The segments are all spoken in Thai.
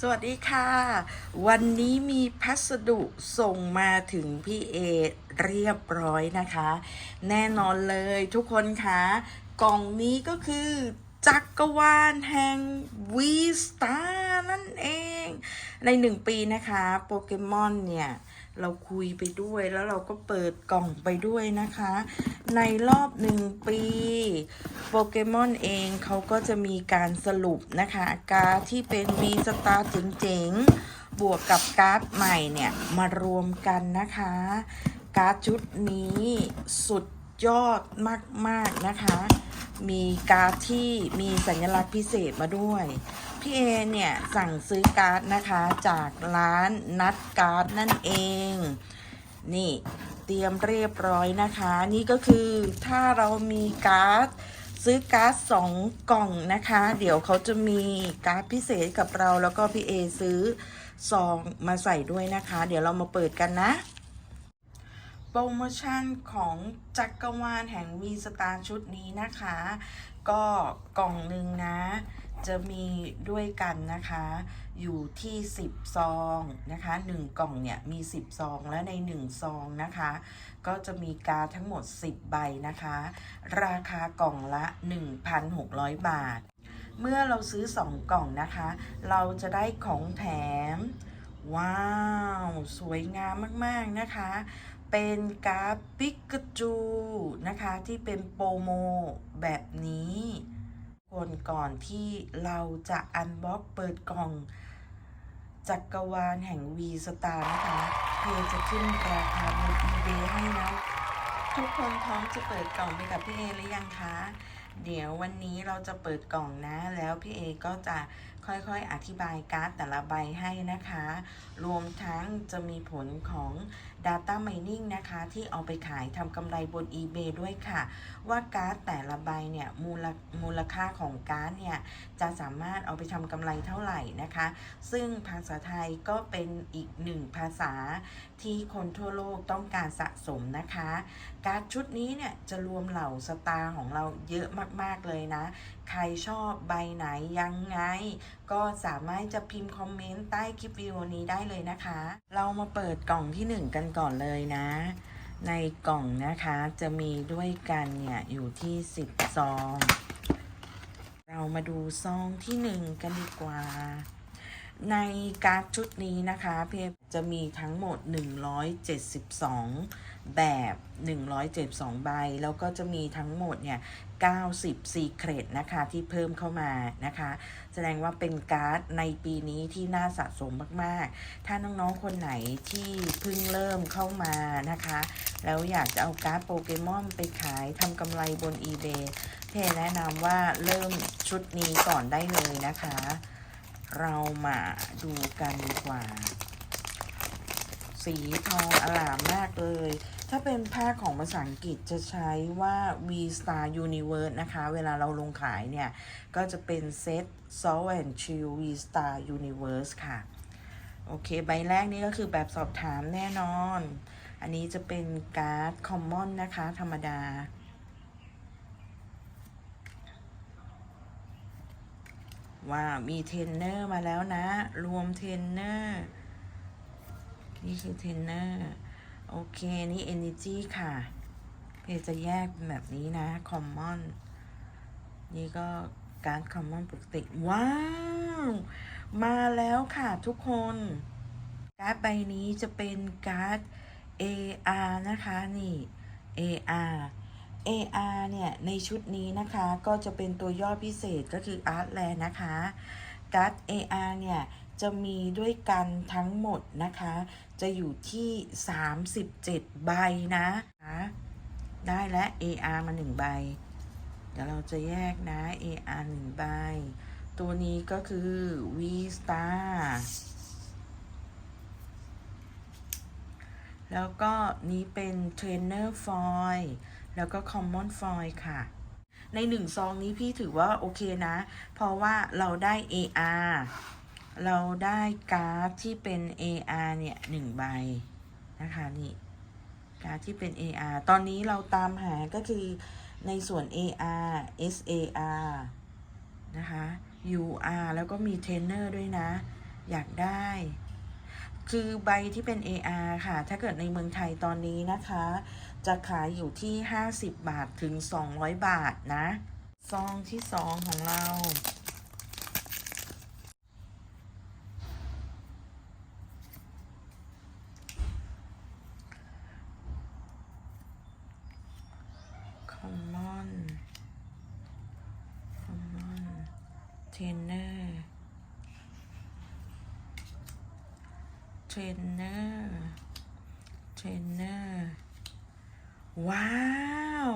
สวัสดีค่ะ วันนี้มีพัสดุส่งมาถึงพี่เอเรียบร้อยนะคะ แน่นอนเลยทุกคนคะกล่องนี้ก็คือจักรวาลแห่งวีสตานั่นเอง ในหนึ่งปีนะคะ โปเกมอนเนี่ย เราคุยไปด้วยแล้วเราก็เปิดกล่องไปด้วยนะคะ ในรอบหนึ่งปีโปเกมอนเองเขาก็จะมีการสรุปนะคะ การที่เป็นมีสตาร์เจ๋งๆ บวกกับการ์ดใหม่เนี่ย มารวมกันนะคะ การ์ดชุดนี้สุดยอดมาก ๆ นะคะ มีการ์ดที่มีสัญลักษณ์พิเศษมาด้วย พี่เอเนี่ยสั่งซื้อการ์ดนะคะจากร้านนัดการ์ดนั่นเอง นี่เตรียมเรียบร้อยนะคะ นี่ก็คือถ้าเรามีการ์ดซื้อการ์ดสองกล่องนะคะ เดี๋ยวเขาจะมีการ์ดพิเศษกับเราแล้วก็พี่เอซื้อซองมาใส่ด้วยนะคะ เดี๋ยวเรามาเปิดกันนะโปรโมชั่นของจักรวาลแห่งวีสตาร์ชุดนี้นะคะ ก็กล่องหนึ่งนะ จะมีด้วยกันนะคะ อยู่ที่ 10 ซองนะคะ 1 กล่องเนี่ยมี 10 ซอง และใน 1 ซองนะคะ ก็จะมีกาทั้งหมด 10 ใบนะคะ ราคากล่องละ 1,600 บาท เมื่อเราซื้อ 2 กล่องนะคะ เราจะได้ของแถม ว้าว สวยงามมาก ๆ นะคะ เป็นการ์ดปิกาจูนะคะ ที่เป็นโปรโมแบบนี้ คนก่อนที่เราจะอันบ็อกเปิดกล่อง จักรวาลแห่งวีสตาร์นะคะเพจจะขึ้นราคาบน eBay ให้นะ ทุกคนพร้อมจะเปิดกล่องไปกับพี่เอหรือยังคะ เดี๋ยววันนี้เราจะเปิดกล่องนะ แล้วพี่เอก็จะค่อยๆอธิบายการ์ดแต่ละใบให้นะคะ รวมทั้งจะมีผลของ Data Mining นะคะที่เอาไปขายทำกำไรบน eBay ด้วยค่ะ ว่าการ์ดแต่ละใบเนี่ยมูลมูลค่าของการ์ดเนี่ยจะสามารถเอาไปทำกำไรเท่าไหร่นะคะ ซึ่งภาษาไทยก็เป็นอีกหนึ่งภาษาที่คนทั่วโลกต้องการสะสมนะคะ การ์ดชุดนี้เนี่ยจะรวมเหล่าสตาร์ของเราเยอะมากๆเลยนะ ใครชอบใบไหนยังไง ก็สามารถจะพิมพ์คอมเมนต์ใต้คลิปวิดีโอนี้ได้เลยนะคะ เรามาเปิดกล่องที่ 1 กันก่อนเลยนะ ในกล่องนะคะจะมีด้วยกันเนี่ย อยู่ที่10ซอง เรามาดูซองที่1กันดีกว่า ในการ์ดชุดนี้นะคะเพียจะมีทั้งหมด 172 แบบ 172 ใบ แล้วก็จะมีทั้งหมดเนี่ย90 ซีเครตนะคะที่เพิ่มเข้ามานะคะ แสดงว่าเป็นการ์ดในปีนี้ที่น่าสะสมมากๆ ถ้าน้องๆ คนไหนที่เพิ่งเริ่มเข้ามานะคะ แล้วอยากจะเอาการ์ดโปเกมอนไปขายทำกำไรบน eBay เพแนะนำว่าเริ่มชุดนี้ก่อนได้เลยนะคะ เรามาดูกันดีกว่า สีทองอลามมากเลย ถ้าเป็นภาคของภาษาอังกฤษจะใช้ว่า V Star Universe นะคะ เวลาเราลงขายเนี่ย ก็จะเป็นเซต Salt and Chill V Star Universe ค่ะ โอเค ใบแรกนี่ก็คือแบบสอบถามแน่นอน อันนี้จะเป็นการ์ด Common นะคะ ธรรมดาว่ามีเทรนเนอร์มาแล้วนะ รวมเทรนเนอร์ นี่คือเทรนเนอร์ โอเค นี่ Energy ค่ะ เพจจะแยกเป็นแบบนี้นะ Common นี่ก็การ Common ปกติ ว้าว มาแล้วค่ะทุกคน การ์ดใบนี้จะเป็นการ์ด AR นะคะ นี่ AR AR เนี่ย ในชุดนี้นะคะ ก็จะเป็นตัวย่อพิเศษก็คือ Artland นะคะการ์ด AR เนี่ย จะมีด้วยกันทั้งหมดนะคะ จะอยู่ที่ 37 ใบนะได้แล้ว AR มา 1 ใบ เดี๋ยวเราจะแยกนะ AR 1 ใบ ตัวนี้ก็คือ V Star แล้วก็นี้เป็นเทรนเนอร์ฟอยแล้วก็ Common Foil ค่ะ ในหนึ่งซองนี้พี่ถือว่าโอเคนะ เพราะว่าเราได้ AR เราได้การ์ดที่เป็น AR เนี่ยหนึ่งใบนะคะนี่การ์ดที่เป็น AR ตอนนี้เราตามหาก็คือในส่วน AR SAR นะคะ UR แล้วก็มีเทรนเนอร์ด้วยนะ อยากได้ คือใบที่เป็น AR ค่ะ ถ้าเกิดในเมืองไทยตอนนี้นะคะ จะขายอยู่ที่ 50 บาทถึง 200 บาทนะ ซองที่ 2 ของเรา common common trainer trainer trainer ว้าว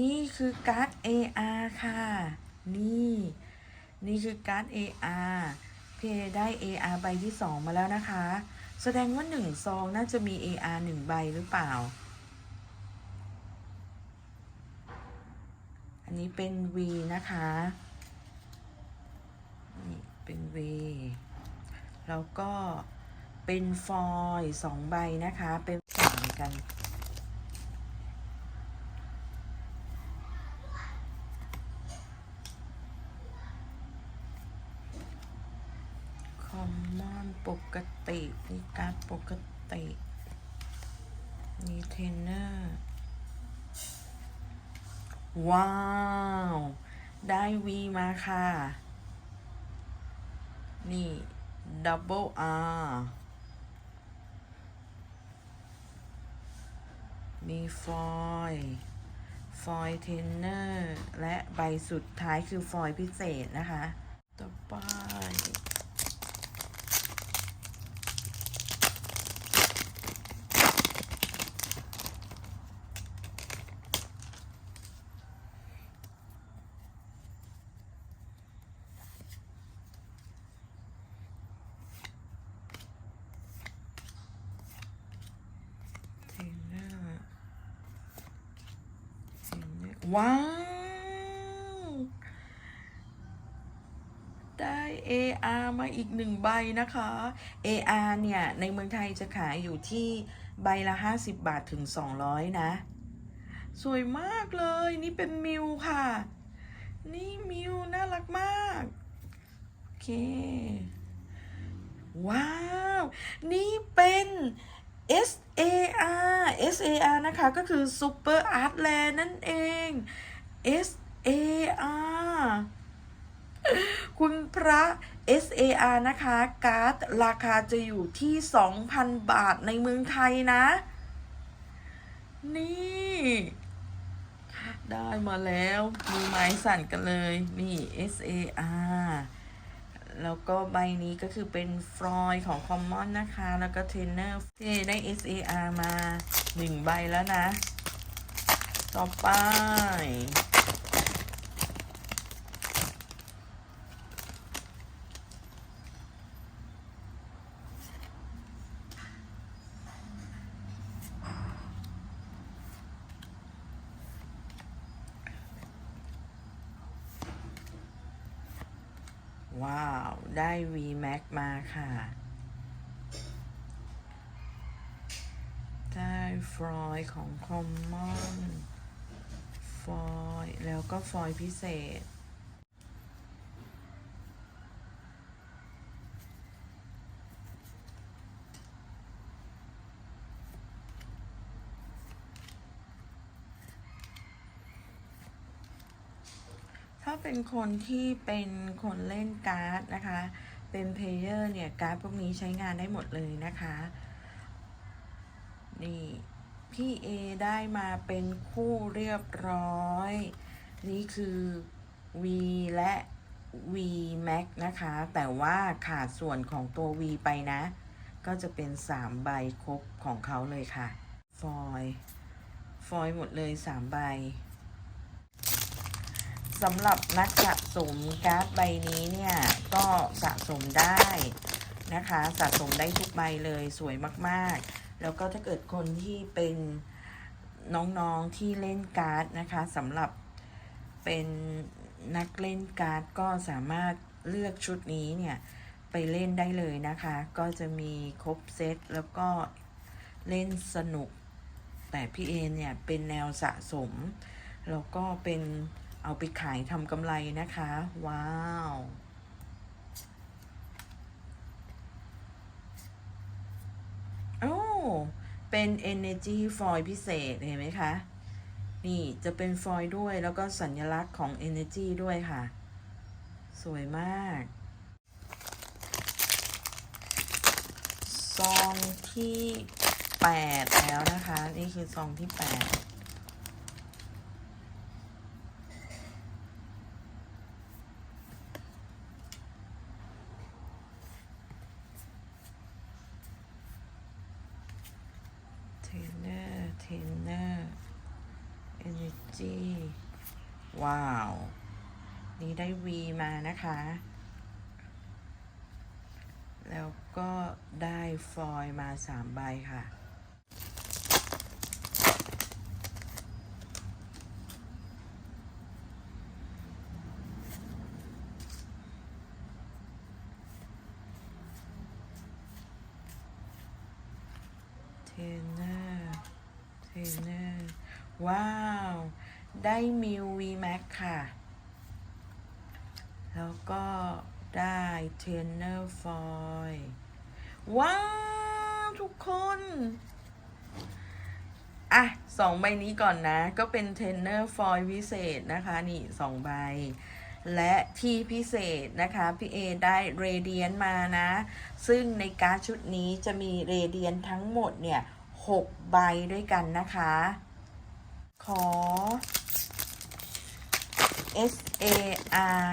นี่คือการ์ด AR ค่ะ นี่ นี่คือการ์ด AR เอได้ AR ใบที่ 2 มาแล้วนะคะ แสดงว่า 1 ซองน่าจะมี AR 1 ใบหรือเปล่า อันนี้เป็น V นะคะ เป็น V แล้วก็เป็นฟอยล์สองใบนะคะ เป็นสามกัน คอมมอนปกตินี่การปกตินี่เทนเนอร์ ว้าว ได้วีมาค่ะ นี่ double R มีฟอยล์ฟอยล์เทนเนอร์ และใบสุดท้ายคือฟอยล์พิเศษนะคะ ต่อไป เทรนเนอร์เทรนเนอร์ ว้าว ได้ AR มาอีกหนึ่งใบนะคะ AR เนี่ย ในเมืองไทยจะขายอยู่ที่ใบละ 50 บาทถึง 200 นะ สวยมากเลย นี่เป็นมิวค่ะ นี่มิวน่ารักมาก โอเค ว้าว นี่เป็น SAR SAR นะคะ ก็คือ Super Art Land นั่นเอง SAR คุณพระ SAR นะคะ การ์ดราคาจะอยู่ที่ 2,000 บาทในเมืองไทยนะ นี่ ได้มาแล้วมือไม้สั่นกันเลย นี่ SAR แล้วก็ใบนี้ก็คือเป็นฟลอยของ Common นะคะ แล้วก็เทรนเนอร์ที่ได้ SAR มาหนึ่งใบแล้วนะ ต่อไป ว้าว ได้ VMAX มาค่ะ ได้ฟลอยของคอมมอน ฟอย แล้วก็ฟอยพิเศษ เป็นคนที่เป็นคนเล่นการ์ดนะคะ เป็นเพลเยอร์เนี่ยการ์ดพวกนี้ใช้งานได้หมดเลยนะคะ นี่พี่เอได้มาเป็นคู่เรียบร้อย นี่คือ V และ V Max นะคะ แต่ว่าขาดส่วนของตัว V ไปนะ ก็จะเป็น 3 ใบครบของเขาเลยค่ะ ฟอยล์ฟอยล์หมดเลย 3 ใบ สำหรับนักสะสมการ์ดใบนี้เนี่ย ก็สะสมได้นะคะ สะสมได้ทุกใบเลยสวยมากๆ แล้วก็ถ้าเกิดคนที่เป็นน้องๆที่เล่นการ์ดนะคะสำหรับเป็นนักเล่นการ์ดก็สามารถเลือกชุดนี้เนี่ย ไปเล่นได้เลยนะคะ ก็จะมีครบเซตแล้วก็เล่นสนุก แต่พี่เอเนี่ย เป็นแนวสะสม แล้วก็เป็น เอาไปขายทำกำไรนะคะ ว้าว โอ้ เป็น energy ฟอยพิเศษ เห็นไหมคะ นี่จะเป็นฟอยด้วยแล้วก็สัญลักษณ์ของ energy ด้วยค่ะ สวยมากซองที่ 8 แล้วนะคะ นี่คือซองที่ 8 เทรนเนอร์เทรนเนอร์ Energy ว้าว นี่ได้ V มานะคะ แล้วก็ได้ฟอยล์มาสามใบค่ะเทรนเนอร์ เทรนเนอร์ ว้าว ได้มิว V Max ค่ะ แล้วก็ได้เทรนเนอร์ฟอยล์ว้าว ทุกคน อะสองใบนี้ก่อนนะ ก็เป็นเทรนเนอร์ฟอยล์พิเศษนะคะ นี่สองใบ และที่พิเศษนะคะ พี่เอได้เรเดียนมานะ ซึ่งในการดชุดนี้จะมีเรเดียนทั้งหมดเนี่ยหกใบด้วยกันนะคะ อ S A R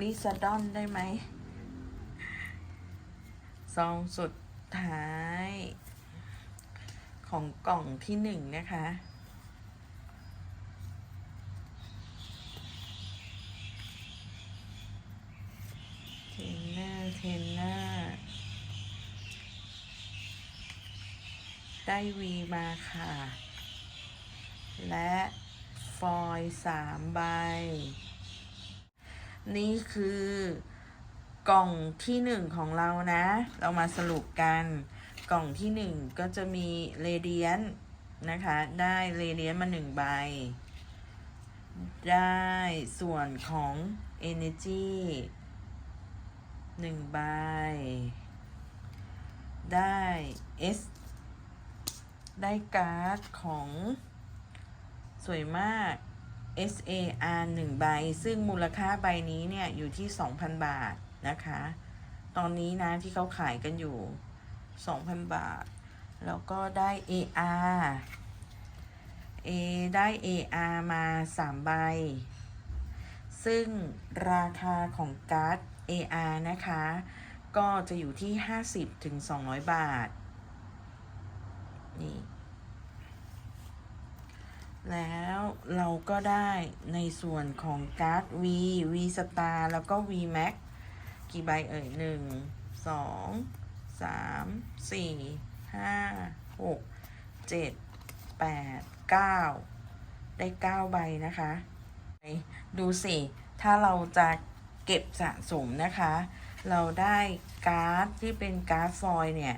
ลิซาดอนได้ไหมซองสุดท้าย ของกล่องที่หนึ่งนะคะ เทนเนอร์ เทนเนอร์ ได้วีมาค่ะ และฟอยล์สามใบ นี่คือกล่องที่หนึ่งของเรานะ เรามาสรุปกัน กล่องที่หนึ่งก็จะมีเรเดียนนะคะ ได้เรเดียนมาหนึ่งใบ ได้ส่วนของ Energy หนึ่งใบ ได้ S ได้การ์ดของสวยมาก SAR 1 ใบ ซึ่งมูลค่าใบนี้เนี่ย อยู่ที่ 2,000 บาทนะคะ ตอนนี้นะที่เขาขายกันอยู่ 2,000 บาท แล้วก็ได้ AR A ได้ AR มา 3 ใบ ซึ่งราคาของการ์ด AR นะคะ ก็จะอยู่ที่ 50ถึง200 บาท นี่ แล้วเราก็ได้ในส่วนของการ์ด V V Star แล้วก็ V Max กี่ใบเอ่ยหนึ่งสองสามสี่ห้าหกเจ็ดแปดเก้าได้เก้าใบนะคะ ดูสิ ถ้าเราจะเก็บสะสมนะคะ เราได้การ์ดที่เป็นการ์ดฟอยเนี่ย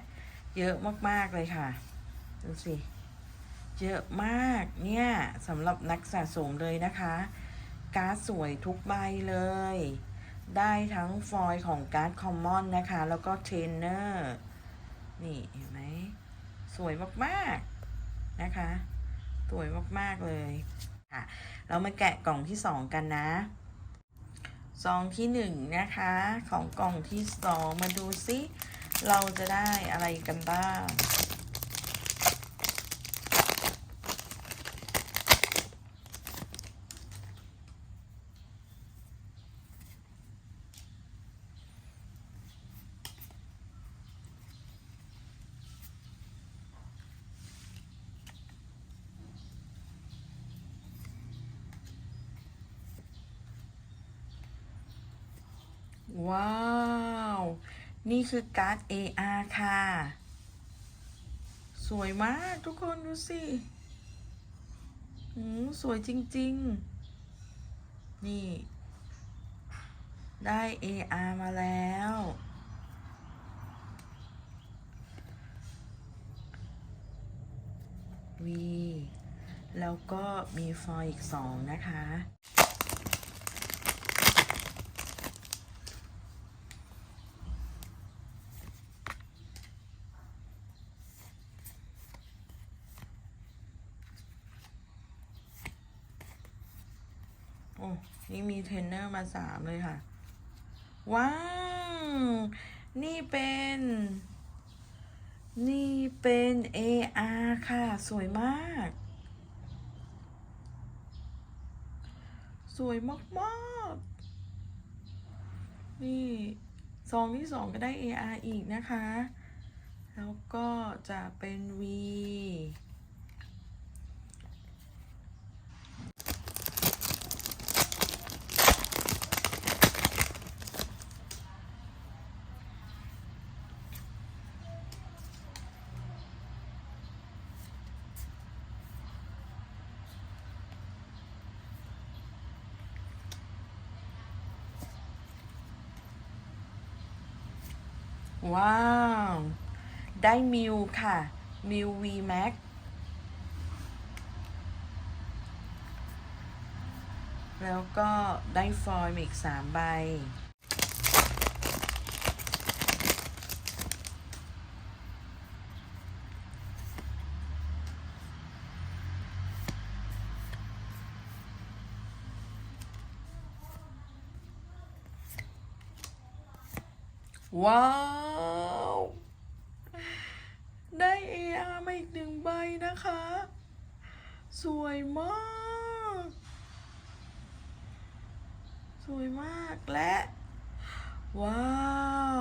เยอะมาก ๆ เลยค่ะ ดูสิเยอะมากเนี่ยสำหรับนักสะสมเลยนะคะ การ์ดสวยทุกใบเลย ได้ทั้งฟอยล์ของการ์ดคอมมอนนะคะ แล้วก็เทรนเนอร์นี่เห็นไหมสวยมากๆนะคะ สวยมากๆเลยค่ะ เรามาแกะกล่องที่สองกันนะซองที่หนึ่งนะคะ ของกล่องที่สองมาดูซิเราจะได้อะไรกันบ้าง ว้าว นี่คือการ์ด AR ค่ะ สวยมากทุกคนดูสิอืมสวยจริง ๆ นี่ ได้ AR มาแล้ว V แล้วก็มีฟอยอีกสองนะคะ นี่มีเทรนเนอร์มาสามเลยค่ะ ว้าว นี่เป็น นี่เป็น AR ค่ะ สวยมาก สวยมากๆ นี่ซองที่สองก็ได้ AR อีกนะคะ แล้วก็จะเป็น V ว้าว ได้มิวค่ะ มิว V Max แล้วก็ได้ฟอยล์อีกสามใบ ว้าว ได้ AR มาอีกห นะคะ สวยมาก สวยมากและ ว้า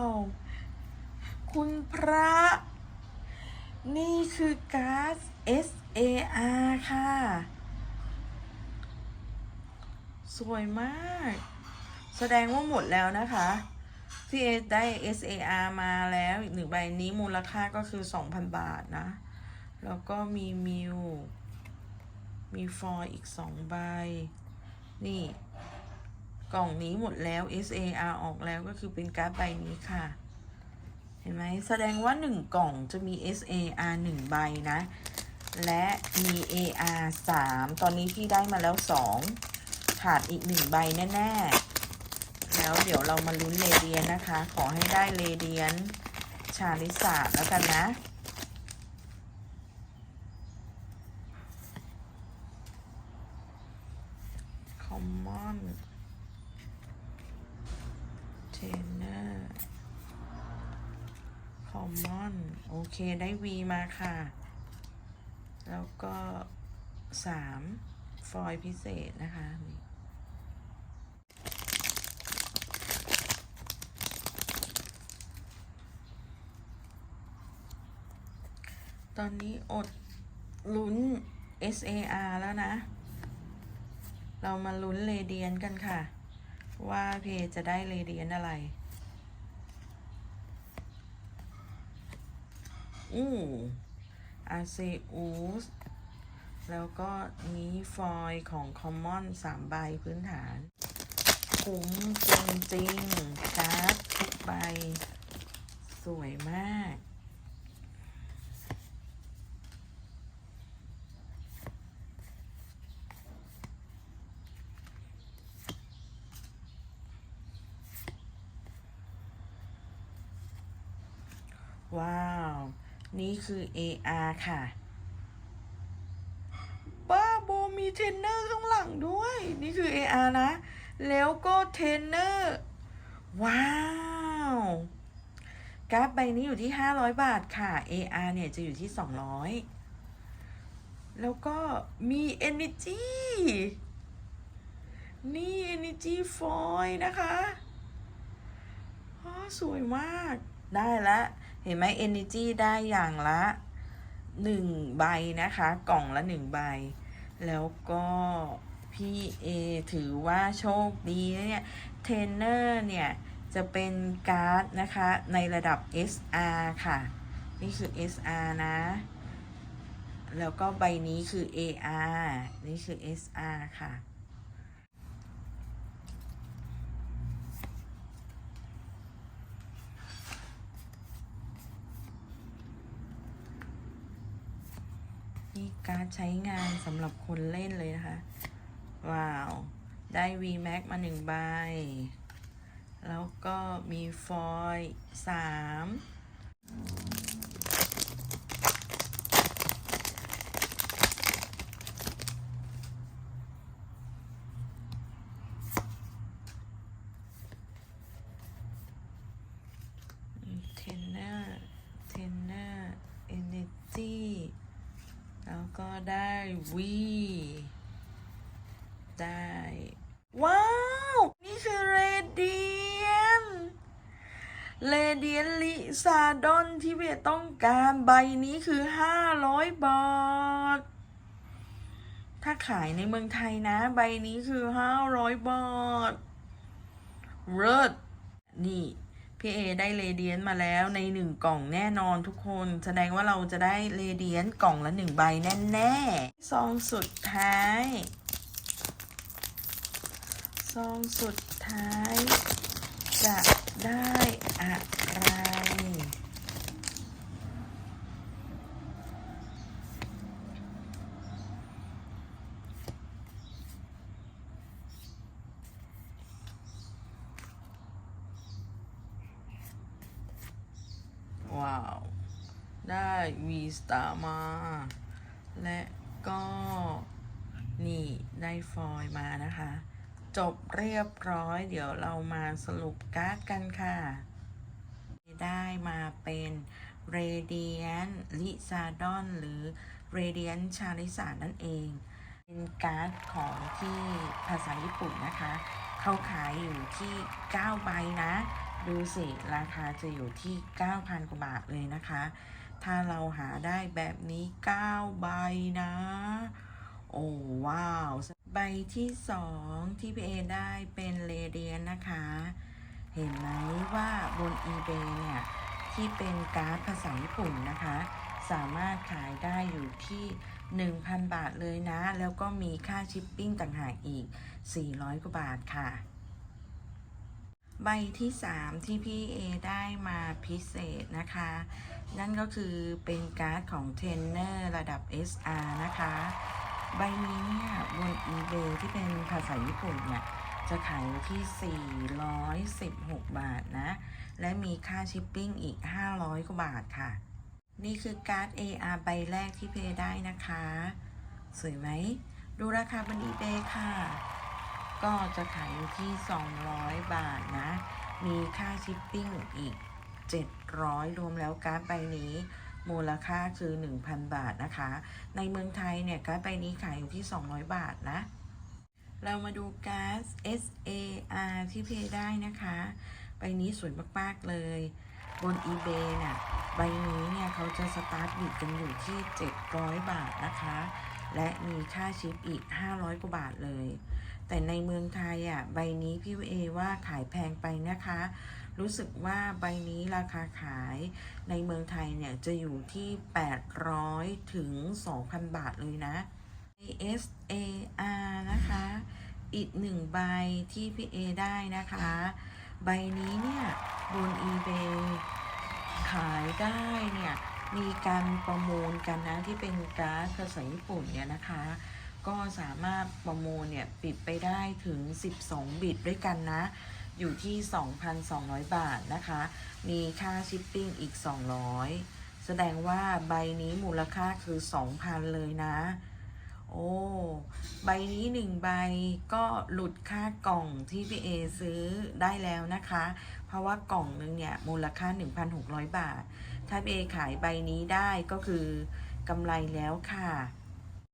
ว คุณพระ นี่คือการ์ด SAR ค่ะ สวยมาก แสดงว่าหมดแล้วนะคะพี่ได้ SAR มาแล้วอีกหนึ่งใบนี้มูลค่าก็คือ 2,000 บาทนะ แล้วก็มีมิว มีฟอยล์อีก2ใบ นี่ กล่องนี้หมดแล้ว SAR ออกแล้วก็คือเป็นการ์ดใบนี้ค่ะ เห็นไหม แสดงว่า1กล่องจะมี SAR 1ใบนะ และมี AR 3ตอนนี้พี่ได้มาแล้ว2ขาดอีก1ใบแน่ ๆ แล้วเดี๋ยวเรามาลุ้นเรเดียนนะคะ ขอให้ได้เรเดียนชาลิสาแล้วกันนะ คอมมอนเทนเนอร์คอมมอนโอ เคได้ V มาค่ะ แล้วก็สามฟอยล์พิเศษนะคะตอนนี้อดลุ้น SAR แล้วนะ เรามาลุ้นเรเดียนกันค่ะ ว่าเพจะได้เรเดียนอะไร อู้อาเซอูสแล้วก็นี้ฟอยล์ของ Common สามใบพื้นฐาน คุ้มจริงๆการ์ดทุกใบ สวยมาก ว้าว นี่คือ AR ค่ะบ้าโบมีเทรนเนอร์ข้างหลังด้วย นี่คือ AR นะ แล้วก็เทรนเนอร์ ว้าวกราฟใบนี้อยู่ที่ 500 บาทค่ะ AR เนี่ยจะอยู่ที่ 200 แล้วก็มี Energy นี่ Energy Foil นะคะ อ๋อ สวยมาก ได้ละ เห็นไหม Energy ได้อย่างละหนึ่งใบนะคะ กล่องละหนึ่งใบ แล้วก็พี่เอถือว่าโชคดีเนี่ยเทรนเนอร์เนี่ย จะเป็นการ์ดนะคะ ในระดับ SR ค่ะ นี่คือ SR นะ แล้วก็ใบนี้คือ AR นี่คือ SR ค่ะ นี่ การดใช้งานสำหรับคนเล่นเลยนะคะ ว้าว ได้ VMAX มาหนึ่งใบ แล้วก็มีฟอยล์สาม ได้วีได้ ว้าว นี่คือเรเดียนเรเดียนลิซาดอนที่เวียต้องการใบนี้คือ 500 บาท ถ้าขายในเมืองไทยนะ ใบนี้คือ 500 บาทเลิศนี่ พี่เอได้เรเดียนมาแล้วในหนึ่งกล่องแน่นอนทุกคนแสดงว่าเราจะได้เรเดียนกล่องละหนึ่งใบแน่ๆซองสุดท้ายซองสุดท้ายจะได้อะไร ว้าว ได้ วีสตาร์มา และก็นี่ได้ฟอยมานะคะ จบเรียบร้อย เดี๋ยวเรามาสรุปการ์ดกันค่ะ ได้มาเป็นเรเดียนลิซาดอนหรือเรเดียนชาลิสานั่นเอง เป็นการ์ดของที่ภาษาญี่ปุ่นนะคะ เขาขายอยู่ที่ 9 ใบนะ ดูสิ ราคาจะอยู่ที่ 9,000 กว่าบาทเลยนะคะ ถ้าเราหาได้แบบนี้9ใบนะ โอ้ว้าว ใบที่ 2 ที่พี่เอได้เป็นเรเดียนนะคะ เห็นไหมว่าบน eBay เนี่ย ที่เป็นการ์ดภาษาญี่ปุ่นนะคะ สามารถขายได้อยู่ที่ 1,000 บาทเลยนะ แล้วก็มีค่าชิปปิ้งต่างหากอีก 400 กว่าบาทค่ะใบที่ 3 ที่พี่เอได้มาพิเศษนะคะ นั่นก็คือเป็นการ์ดของเทรนเนอร์ระดับ SR นะคะ ใบนี้เนี่ยบน eBay ที่เป็นภาษาญี่ปุ่นเนี่ย จะขายอยู่ที่ 416 บาทนะ และมีค่าชิปปิ้งอีก 500 กว่าบาทค่ะ นี่คือการ์ด AR ใบแรกที่เพย์ได้นะคะ สวยไหม ดูราคาบน eBay ค่ะ ก็จะขายอยู่ที่ 200 บาทนะ มีค่าชิปปิ้งอีก 700 รวมแล้วการ์ดใบนี้ มูลค่าคือ 1,000 บาทนะคะ ในเมืองไทยเนี่ยการ์ดใบนี้ขายอยู่ที่ 200 บาทนะ เรามาดูก๊าซ SAR ที่เพย์ได้นะคะ ใบนี้สวยมาก ๆ เลย บน eBay เนี่ยใบนี้เนี่ยเขาจะสตาร์ทบิดกันอยู่ที่ 700 บาทนะคะ และมีค่าชิปอีก 500 กว่าบาทเลย แต่ในเมืองไทยอะใบนี้พี่เอว่าขายแพงไปนะคะ รู้สึกว่าใบนี้ราคาขายในเมืองไทยเนี่ย จะอยู่ที่ 800 ถึง 2,000 บาทเลยนะ SAR นะคะ อีกหนึ่งใบที่พี่เอได้นะคะ ใบนี้เนี่ยบน eBay ขายได้เนี่ย มีการประมูลกันนะ ที่เป็นการ์ดภาษาญี่ปุ่นเนี่ยนะคะก็สามารถประมูลเนี่ยปิดไปได้ถึง 12 บิตด้วยกันนะ อยู่ที่ 2,200 บาทนะคะ มีค่าชิปปิ้งอีก 200 แสดงว่าใบนี้มูลค่าคือ 2,000 เลยนะ โอ้ ใบนี้หนึ่งใบก็หลุดค่ากล่องที่พี่เอซื้อได้แล้วนะคะ เพราะว่ากล่องนึงเนี่ยมูลค่า 1,600 บาท ถ้าพี่เอขายใบนี้ได้ก็คือกำไรแล้วค่ะ